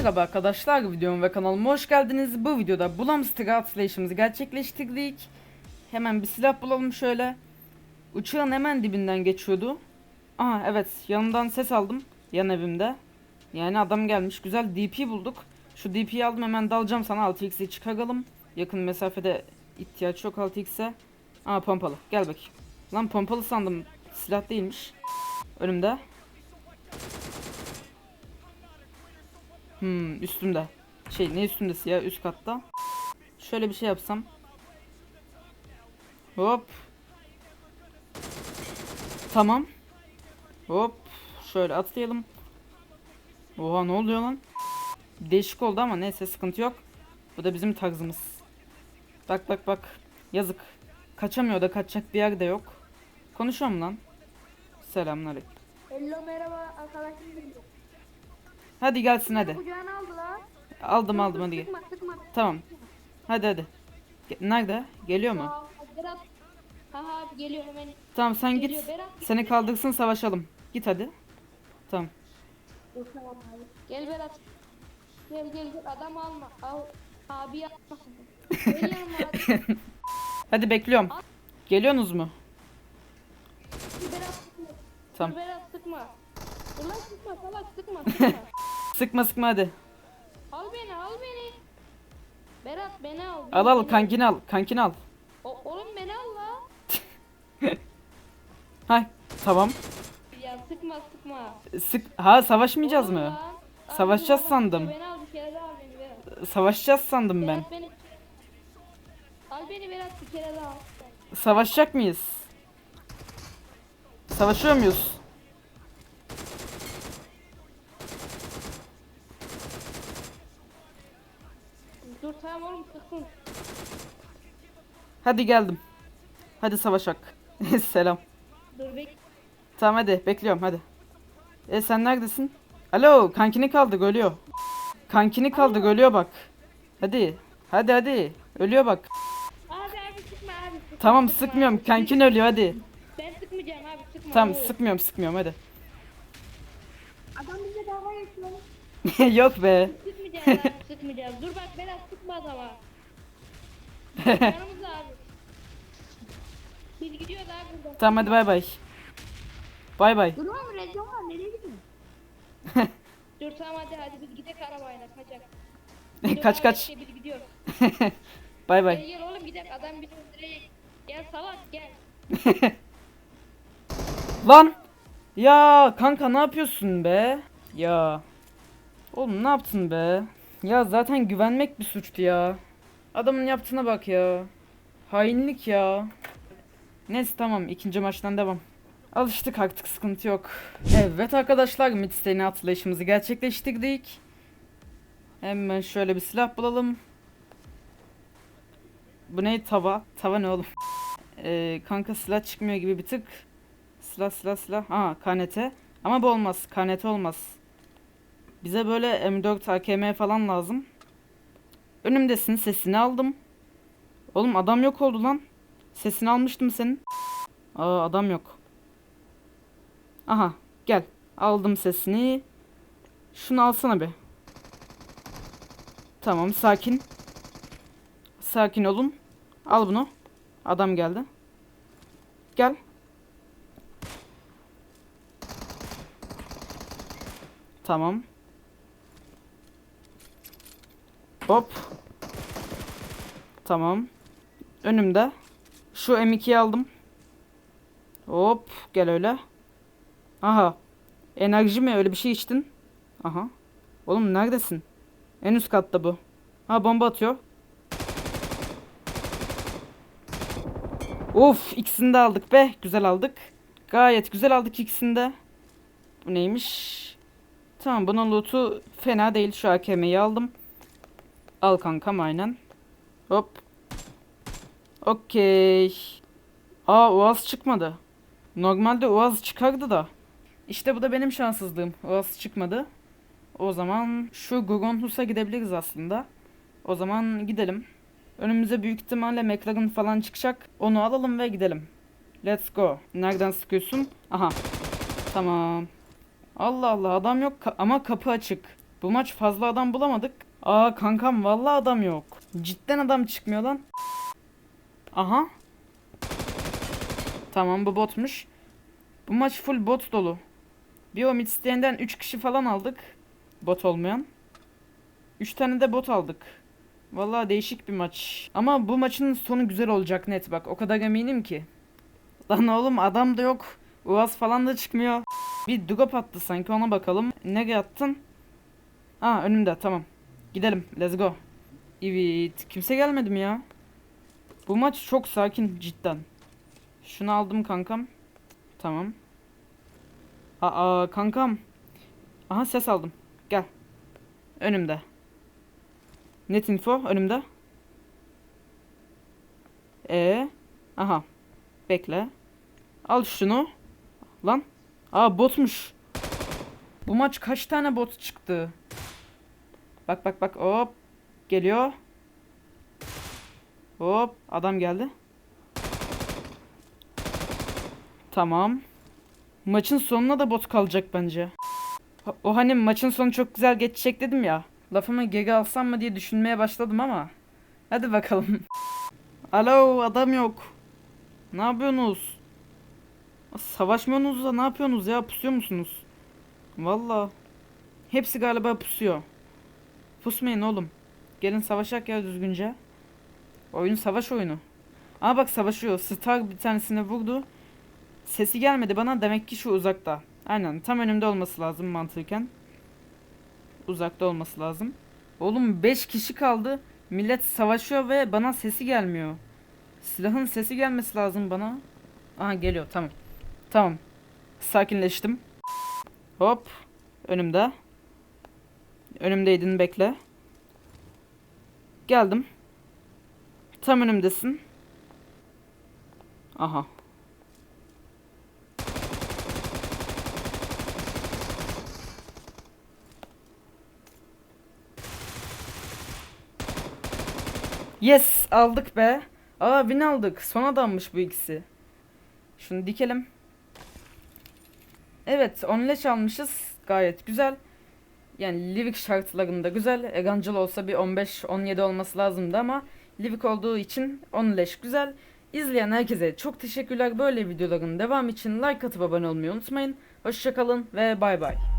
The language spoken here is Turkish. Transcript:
Merhaba arkadaşlar videoma ve kanalıma hoş geldiniz. Bu videoda Bulamster atlayışımızı gerçekleştirdik. Hemen bir silah bulalım şöyle. Uçağın hemen dibinden geçiyordu. Aha evet yanından ses aldım. Yan evimde. Yani adam gelmiş. Güzel DP bulduk. Şu DP'yi aldım hemen dalacağım sana 6x'i çıkaralım. Yakın mesafede ihtiyaç yok 6x'e. Aa pompalı gel bakayım. Lan pompalı sandım. Silah değilmiş. Önümde. Hmm üstümde. Şey ne üstümdesi ya üst katta. Şöyle bir şey yapsam. Hop. Tamam. Hop. Şöyle atlayalım. Oha ne oluyor lan? Değişik oldu ama neyse sıkıntı yok. Bu da bizim tarzımız. Bak bak bak. Yazık. Kaçamıyor da kaçacak bir yer de yok. Konuşuyor mu lan? Selamünaleyküm. Hello merhaba arkadaşım. Hadi gelsin hadi. Kucağına aldı lan. Aldım aldım hadi gel. Sıkma sıkma. Tamam. Hadi hadi. Ge- Nerede? Geliyor mu? Aa, Berat. Haha abi geliyor hemen. Tamam sen git. Geliyor Berat. Seni kaldırsın savaşalım. Git hadi. Tamam. Dur, tamam abi. Gel Berat. Gel gel gel adam alma. Al. Abi yanıma hadi. Bekliyorum. Geliyorsunuz mu? Dur Berat sıkma. Tamam. Berat sıkma. Dur lan sıkma salak sıkma sıkma. Sıkma sıkma hadi. al beni al beni. Berat beni al. Al al beni kankini al. Kankini al. O, oğlum beni al la. Hay tamam. Ya sıkma sıkma. Sık ha savaşmayacağız Oğlum mı? lan. Savaşacağız sandım. Beni al bir kere daha beni Berat. Savaşacağız sandım ben. Berat beni. Al beni Berat bir kere daha. Savaşacak mıyız? Savaşıyor muyuz? Dur tamam oğlum sıksın. Hadi geldim. Hadi savaşak. Selam. Dur bek. Tamam hadi bekliyorum hadi. E sen neredesin? Alo kankini kaldı ölüyor. Kankini kaldı ölüyor bak. Hadi. Hadi hadi. Ölüyor bak. Abi abi sıkma abi. Sıkma, Tamam sıkmıyorum. abi. Kankin ölüyor hadi. Ben sıkmayacağım abi sıkma. Tamam Oo. sıkmıyorum sıkmıyorum hadi. Adam bize dalga geçiyor. Yok be. Sıkmayacağız sıkmayacağız. Dur bak Berat sıkma adama. Yanımızda abi. Biz gidiyoruz abi burada. Tamam hadi bay bay. Bay bay. Dur oğlum rezon var nereye gidiyorsun? Dur tamam hadi hadi biz gidelim arabayla kaçak. Dur kaç abi, kaç. işte Biz gidiyoruz. Bay Gel bay. gel oğlum gidelim adam bizi öldürecek. Gel salak gel. Lan. Ya kanka ne yapıyorsun be? Ya. Oğlum ne yaptın be? Ya zaten güvenmek bir suçtu ya. Adamın yaptığına bak ya. Hainlik ya. Neyse tamam ikinci maçtan devam. Alıştık artık sıkıntı yok. Evet arkadaşlar Midstay'in atlayışımızı gerçekleştirdik. Hemen şöyle bir silah bulalım. Bu ne tava? Tava ne oğlum? Ee, kanka silah çıkmıyor gibi bir tık. Silah silah silah. Aa KNT. Ama bu olmaz. KNT olmaz. Bize böyle M4 AKM falan lazım. Önümdesin sesini aldım. Oğlum adam yok oldu lan. Sesini almıştım senin. Aa adam yok. Aha gel. Aldım sesini. Şunu alsana bir. Tamam sakin. Sakin olun. Al bunu. Adam geldi. Gel. Tamam. Hop. Tamam. Önümde. Şu M2'yi aldım. Hop. Gel öyle. Aha. Enerji mi? Öyle bir şey içtin. Aha. Oğlum neredesin? En üst katta bu. Ha bomba atıyor. Of ikisini de aldık be. Güzel aldık. Gayet güzel aldık ikisini de. Bu neymiş? Tamam bunun loot'u fena değil. Şu AKM'yi aldım. Al kankam aynen. Hop. Okey. Aa Uaz çıkmadı. Normalde Uaz çıkardı da. İşte bu da benim şanssızlığım. Uaz çıkmadı. O zaman şu Gogonhus'a gidebiliriz aslında. O zaman gidelim. Önümüze büyük ihtimalle McLaren falan çıkacak. Onu alalım ve gidelim. Let's go. Nereden sıkıyorsun? Aha. Tamam. Allah Allah adam yok ka- ama kapı açık. Bu maç fazla adam bulamadık. Aa kankam vallahi adam yok. Cidden adam çıkmıyor lan. Aha. Tamam bu botmuş. Bu maç full bot dolu. Bir o mid isteyenden 3 kişi falan aldık. Bot olmayan. 3 tane de bot aldık. Vallahi değişik bir maç. Ama bu maçın sonu güzel olacak net bak. O kadar eminim ki. Lan oğlum adam da yok. Uaz falan da çıkmıyor. Bir drop attı sanki ona bakalım. Nereye attın? Aa önümde tamam. Gidelim let's go. Evet kimse gelmedi mi ya? Bu maç çok sakin cidden. Şunu aldım kankam. Tamam. Aa kankam. Aha ses aldım. Gel. Önümde. Net info önümde. E aha. Bekle. Al şunu. Lan. Aa botmuş. Bu maç kaç tane bot çıktı? Bak bak bak hop. Geliyor. Hop adam geldi. Tamam. Maçın sonuna da bot kalacak bence. O hani maçın sonu çok güzel geçecek dedim ya. Lafımı geri alsam mı diye düşünmeye başladım ama. Hadi bakalım. Alo adam yok. Ne yapıyorsunuz? Savaşmıyorsunuz da ne yapıyorsunuz ya? Pusuyor musunuz? Valla. Hepsi galiba pusuyor. Pusmayın oğlum. Gelin savaşak ya düzgünce. Oyun savaş oyunu. Aa bak savaşıyor. Star bir tanesine vurdu. Sesi gelmedi bana demek ki şu uzakta. Aynen tam önümde olması lazım mantıken. Uzakta olması lazım. Oğlum 5 kişi kaldı. Millet savaşıyor ve bana sesi gelmiyor. Silahın sesi gelmesi lazım bana. Aha geliyor tamam. Tamam. Sakinleştim. Hop. Önümde. Önümdeydin bekle. Geldim. Tam önümdesin. Aha. Yes aldık be. Aa win aldık. Son adammış bu ikisi. Şunu dikelim. Evet 10 leş almışız. Gayet güzel. Yani Livik şartlarında güzel. Egancıl olsa bir 15-17 olması lazımdı ama Livik olduğu için 10 leş güzel. İzleyen herkese çok teşekkürler. Böyle videoların devam için like atıp abone olmayı unutmayın. Hoşçakalın ve bay bay.